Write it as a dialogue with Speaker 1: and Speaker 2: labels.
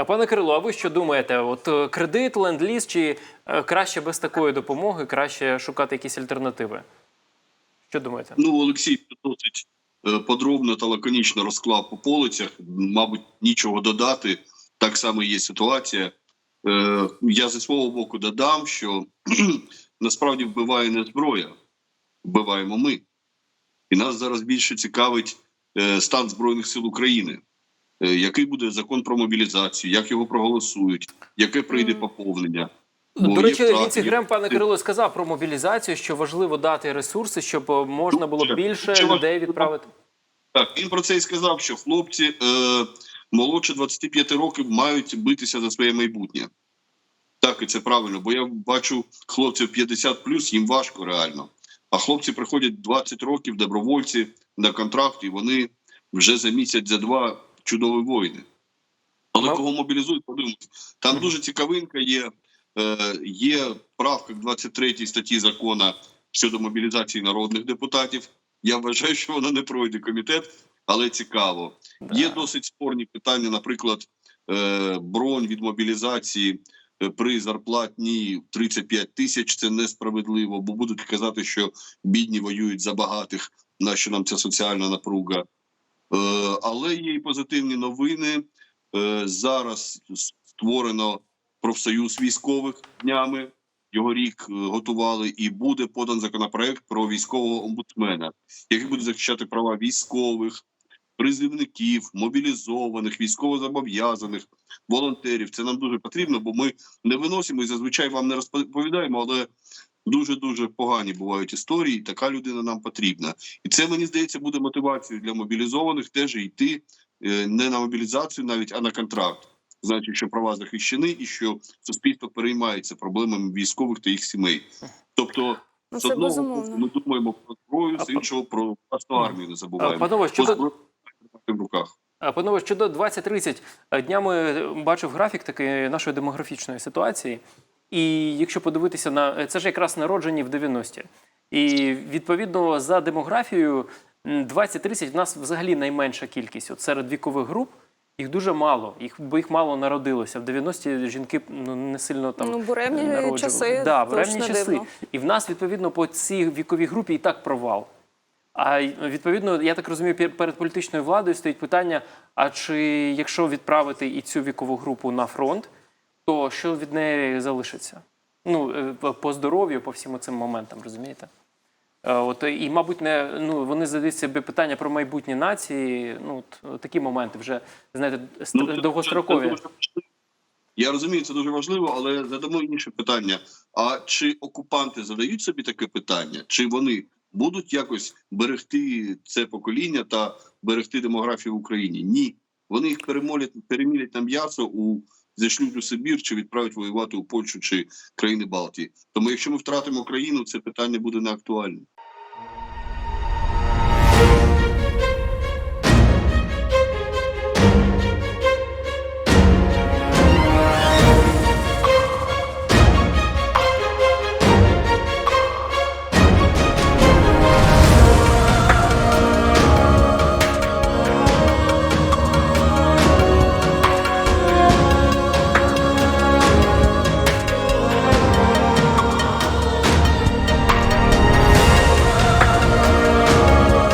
Speaker 1: Е, Пане Кирило, а ви що думаєте? От е, кредит, ленд-ліз чи е, краще без такої допомоги, краще шукати якісь альтернативи? Що думаєте?
Speaker 2: Ну, Олексій досить подробно та лаконічно розклав по полицях. Мабуть, нічого додати. Так само є ситуація. Я зі свого боку додам, що насправді вбиває не зброя, вбиваємо ми. І нас зараз більше цікавить стан Збройних сил України. Е, Який буде закон про мобілізацію, як його проголосують, яке прийде поповнення. Бо
Speaker 1: До речі, віце-грем, пане. Кирило, сказав про мобілізацію, що важливо дати ресурси, щоб е, можна було більше
Speaker 2: Дуже
Speaker 1: людей відправити.
Speaker 2: Так, він про це і сказав, що хлопці е, молодше 25 років мають битися за своє майбутнє. Так, і це правильно, бо я бачу хлопців 50 плюс, їм важко реально. А хлопці приходять 20 років, добровольці на контракт, і вони вже за місяць, за два чудові воїни. Але
Speaker 1: Ну.
Speaker 2: кого мобілізують, подумайте. Там дуже цікавинка є. Е, є правка 23 статті закону щодо мобілізації народних депутатів. Я вважаю, що вона не пройде комітет, але цікаво.
Speaker 1: Да.
Speaker 2: Є досить спорні питання, наприклад, е, бронь від мобілізації е, при зарплатні 35 тисяч. Це несправедливо, бо будуть казати, що бідні воюють за багатих. Нащо нам ця соціальна напруга? Е, але є і позитивні новини. Е, зараз створено профсоюз військових днями. Його рік е, готували, і буде подан законопроект про військового омбудсмена, який буде захищати права військових, призивників, мобілізованих, військовозобов'язаних, волонтерів. Це нам дуже потрібно, бо ми не виносимо і зазвичай вам не розповідаємо, але дуже дуже погані бувають історії. і Така людина нам потрібна, і це мені здається буде мотивацією для мобілізованих теж йти е, не на мобілізацію, навіть а на контракт. Значить, що права захищені, і що суспільство переймається проблемами військових та їх сімей. Тобто,
Speaker 3: Ну,
Speaker 2: з одного
Speaker 3: безумовно.
Speaker 2: боку ми думаємо про зброю, з іншого про власну армію не
Speaker 1: Е,
Speaker 2: забуваємо.
Speaker 1: Панове,
Speaker 2: Бо
Speaker 1: щодо
Speaker 2: зброя в руках.
Speaker 1: А, Панове, щодо 2030, е, днями бачив графік такий нашої демографічної ситуації. І якщо подивитися на е, це ж якраз народжені в 90-ті. І відповідно за демографією м, 2030 в нас взагалі найменша кількість. От серед вікових груп їх дуже мало, їх, бо їх мало народилося. В 90-ті жінки ну, не сильно там
Speaker 3: Ну, буремні
Speaker 1: народжували.
Speaker 3: часи,
Speaker 1: Да,
Speaker 3: не
Speaker 1: часи.
Speaker 3: дивно.
Speaker 1: І в нас, відповідно, по цій віковій групі і так провал. А відповідно, я так розумію, пер- перед політичною владою стоїть питання: а чи якщо відправити і цю вікову групу на фронт, то що від неї залишиться? Ну, е, по- здоров'ю, по всім цим моментам, розумієте? Е, От, і, мабуть, не, ну, вони задають собі питання про майбутнє нації. Ну, от, такі моменти вже, знаєте,
Speaker 2: Ну, це-
Speaker 1: довгострокові.
Speaker 2: це дуже. Я розумію, це дуже важливо, але задамо інше питання: а чи окупанти задають собі таке питання? Чи вони будуть якось берегти це покоління та берегти демографію в Україні? Ні, вони їх перемолять, перемілять на м'ясо у зішлють у Сибір чи відправлять воювати у Польщу чи країни Балтії. Тому, якщо ми втратимо країну, це питання буде неактуальним.